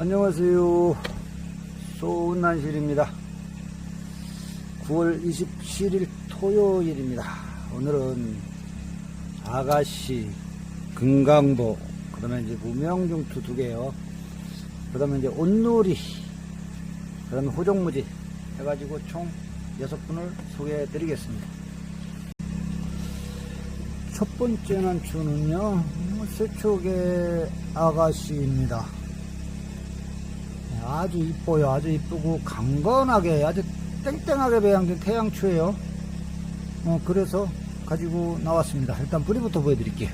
안녕하세요. 소운난실입니다. 9월 27일 토요일입니다. 오늘은 아가씨, 금강보, 그 다음에 이제 무명중투 두 개요. 그 다음에 이제 온누리, 그 다음에 호종무지 해가지고 총 여섯 분을 소개해 드리겠습니다. 첫 번째 난추는요, 세촉의 아가씨입니다. 네, 아주 이뻐요. 아주 이쁘고 강건하게 아주 땡땡하게 배양된 태양초예요. 어, 그래서 가지고 나왔습니다. 일단 뿌리부터 보여드릴게요.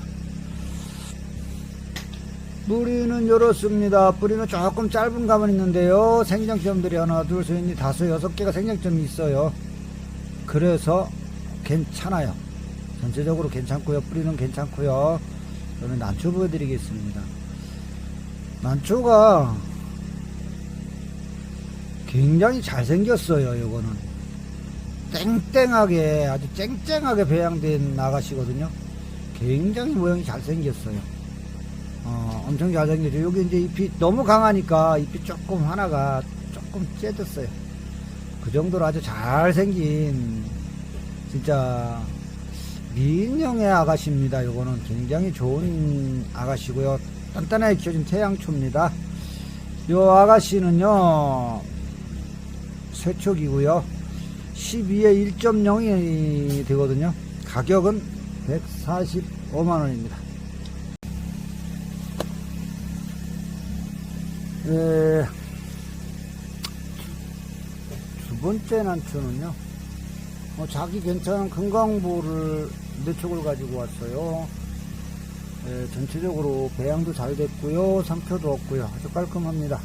뿌리는 이렇습니다. 뿌리는 조금 짧은 감은 있는데요. 생장점들이 하나, 둘, 셋, 넷, 다섯, 여섯 개가 생장점이 있어요. 그래서 괜찮아요. 전체적으로 괜찮고요. 뿌리는 괜찮고요. 그러면 난초 보여드리겠습니다. 난초가 굉장히 잘생겼어요, 이거는. 땡땡하게, 아주 쨍쨍하게 배양된 아가씨거든요. 굉장히 모양이 잘생겼어요. 어, 엄청 잘생겼죠. 여기 이제 잎이 너무 강하니까 잎이 조금 하나가 조금 째졌어요. 그 정도로 아주 잘생긴, 진짜, 미인형의 아가씨입니다. 요거는 굉장히 좋은 아가씨고요. 단단하게 키워진 태양초입니다. 요 아가씨는요, 세척이고요. 12에 1.0이 되거든요. 가격은 145만원입니다. 예, 두 번째 난초는요. 어, 자기 괜찮은 건강보를 네 촉을 가지고 왔어요. 예, 전체적으로 배양도 잘 됐고요. 상표도 없고요. 아주 깔끔합니다.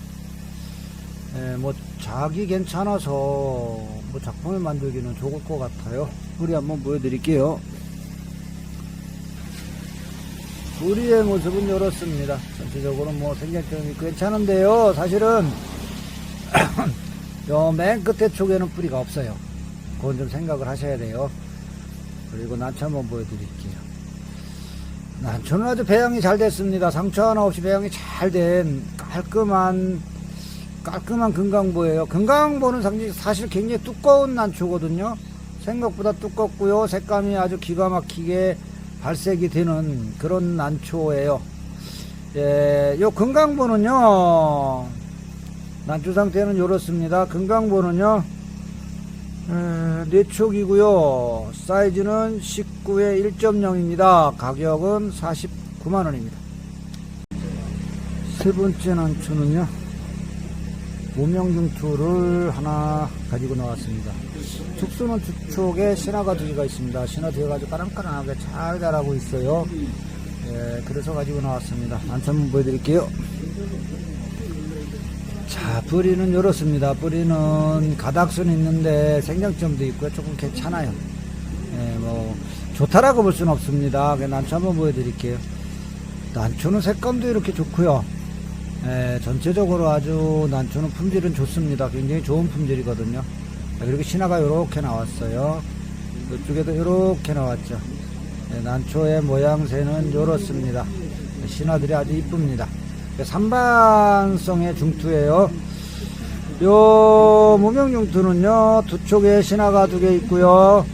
예, 뭐 자기 괜찮아서 뭐 작품을 만들기는 좋을 것 같아요. 뿌리 한번 보여드릴게요. 뿌리의 모습은 이렇습니다. 전체적으로 뭐 생장점이 괜찮은데요. 사실은 요 맨 끝에 쪽에는 뿌리가 없어요. 그건 좀 생각을 하셔야 돼요. 그리고 난초 한번 보여드릴게요. 난초는 아주 배양이 잘 됐습니다. 상처 하나 없이 배양이 잘 된 깔끔한 깔끔한 금강보예요. 금강보는 사실 굉장히 두꺼운 난초거든요. 생각보다 두껍고요. 색감이 아주 기가 막히게 발색이 되는 그런 난초예요. 예, 요 금강보는요. 난초 상태는 이렇습니다. 금강보는요. 에, 네촉이고요. 사이즈는 19에 1.0입니다. 가격은 49만원입니다. 세 번째 난초는요. 모명중투를 하나 가지고 나왔습니다. 축수는 주촉에 신화가 두 개가 있습니다. 신화 두 개가 아주 까랑까랑하게 잘 자라고 있어요. 예, 그래서 가지고 나왔습니다. 난초 한번 보여드릴게요. 자, 뿌리는 이렇습니다. 뿌리는 가닥수는 있는데 생장점도 있고요. 조금 괜찮아요. 예, 뭐, 좋다라고 볼 수는 없습니다. 난초 한번 보여드릴게요. 난초는 색감도 이렇게 좋고요. 예, 전체적으로 아주 난초는 품질은 좋습니다. 굉장히 좋은 품질이거든요. 자, 그리고 신화가 이렇게 나왔어요. 이쪽에도 이렇게 나왔죠. 예, 난초의 모양새는 이렇습니다. 신화들이 아주 이쁩니다. 산반성의 중투예요. 요 무명 중투는요 두 쪽에 신화가 두 개 있고요.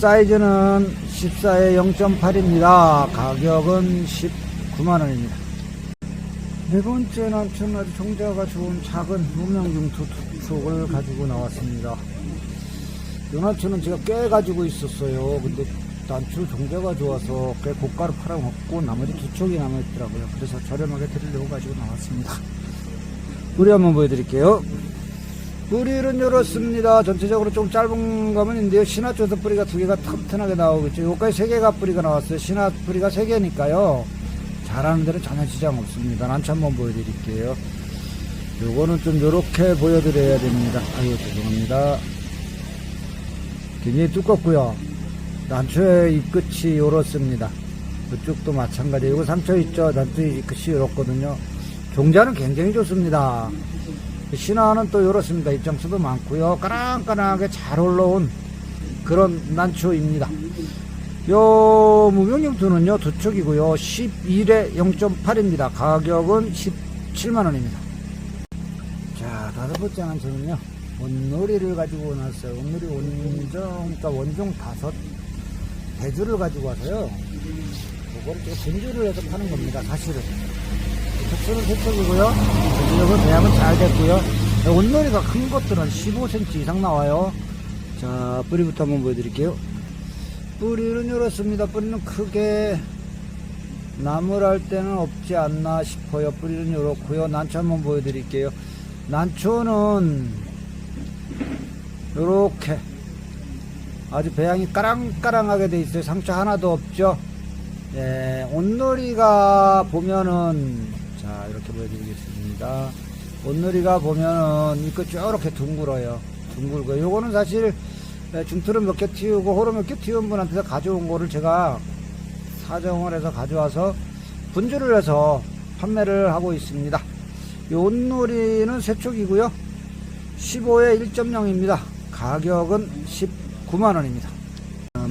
사이즈는 14에 0.8입니다. 가격은 19만 원입니다. 네 번째 난초는 아주 종자가 좋은 작은 무명중투 두 쪽을 가지고 나왔습니다. 요 난초는 제가 꽤 가지고 있었어요. 근데 난초 종자가 좋아서 꽤 고가로 팔아먹고 나머지 두 쪽이 남아있더라고요. 그래서 저렴하게 드리려고 가지고 나왔습니다. 뿌리 한번 보여드릴게요. 뿌리는 이렇습니다. 전체적으로 좀 짧은 감은 있는데요. 신화 쪽에서 뿌리가 두 개가 튼튼하게 나오겠죠. 여기까지 세 개가 뿌리가 나왔어요. 신화 뿌리가 세 개니까요. 잘하는 데는 전혀 지장 없습니다. 난초 한번 보여드릴게요. 요거는 좀 요렇게 보여드려야 됩니다. 아유, 죄송합니다. 굉장히 두껍고요. 난초의 잎끝이 이렇습니다. 그쪽도 마찬가지. 이거 상처 있죠? 난초의 잎끝이 이렇거든요. 종자는 굉장히 좋습니다. 신화는 또 이렇습니다. 입장수도 많고요. 까랑까랑하게 잘 올라온 그런 난초입니다. 요 무명용투는요 두 촉이고요 11에 0.8입니다 가격은 17만원입니다 자, 다섯 번째 난초는요, 원놀이를 가지고 나왔어요. 원놀이 원종, 그러니까 원종 다섯 배주를 가지고 와서요. 그거를 또 분주를 해서 파는 겁니다, 사실은. 척수는 세척이고요. 전체적으로 배양은 잘 됐고요. 원놀이가 큰 것들은 15cm 이상 나와요. 자, 뿌리부터 한번 보여드릴게요. 뿌리는 이렇습니다. 뿌리는 크게 나무랄 때는 없지 않나 싶어요. 뿌리는 이렇고요. 난초 한번 보여드릴게요. 난초는 이렇게 아주 배양이 까랑까랑하게 돼 있어요. 상처 하나도 없죠. 예, 온놀이가 보면은 자 이렇게 보여드리겠습니다. 온놀이가 보면은 이거 이렇게 둥글어요. 둥글고 요거는 사실 예, 중틀을 몇개 틔우고 호로 몇개 틔운 분한테서 가져온 거를 제가 사정을 해서 가져와서 분주를 해서 판매를 하고 있습니다. 이 온놀이는 세촉이고요. 15에 1.0입니다. 가격은 19만원입니다.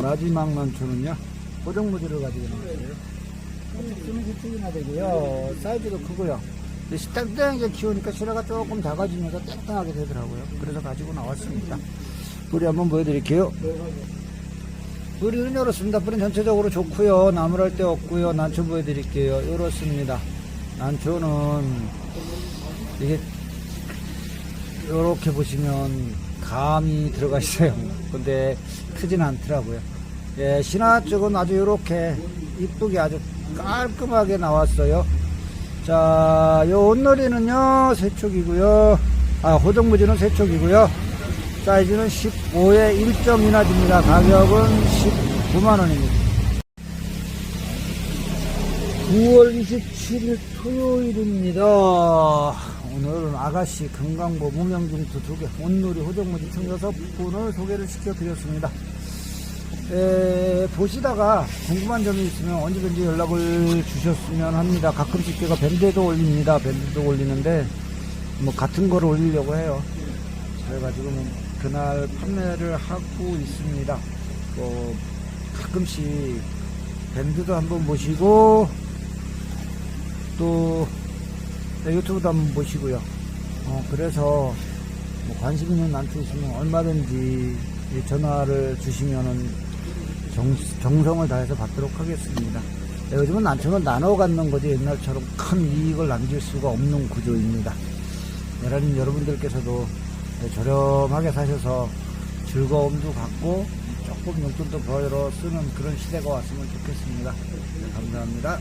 마지막 난초는요. 고정무지를 가지고 나왔어요. 쓰는 세촉이나 되고요. 사이즈도 크고요. 땡땡하게 키우니까 실화가 조금 작아지면서 땡땡하게 되더라고요. 그래서 가지고 나왔습니다. 뿌리 한번 보여드릴게요. 뿌리는 이렇습니다. 뿌리는 전체적으로 좋고요. 나무랄 데 없고요. 난초 보여드릴게요. 이렇습니다. 난초는 이게 이렇게 보시면 감이 들어가 있어요. 근데 크진 않더라고요. 예, 신화 쪽은 아주 이렇게 이쁘게 아주 깔끔하게 나왔어요. 자, 요 온놀이는요, 세촉이고요. 아, 호정무지는 세촉이고요. 사이즈는 15에 1.2나 줍니다. 가격은 19만원입니다. 9월 27일 토요일입니다. 오늘은 아가씨 금강보 무명중투 두개 온누리 호정무지 총 6분을 소개를 시켜드렸습니다. 에, 보시다가 궁금한 점이 있으면 언제든지 연락을 주셨으면 합니다. 가끔씩 제가 밴드도 올립니다. 밴드도 올리는데 뭐 같은 거를 올리려고 해요. 그래가지고 뭐 그날 판매를 하고 있습니다. 뭐 가끔씩 밴드도 한번 보시고 또 유튜브도 한번 보시고요. 어, 그래서 뭐 관심 있는 난투 있으면 얼마든지 이 전화를 주시면은 정, 정성을 다해서 받도록 하겠습니다. 네, 요즘은 난초는 나눠 갖는 거지 옛날처럼 큰 이익을 남길 수가 없는 구조입니다. 여러분, 여러분들께서도 네, 저렴하게 사셔서 즐거움도 갖고 조금 용돈도 벌어 쓰는 그런 시대가 왔으면 좋겠습니다. 네, 감사합니다.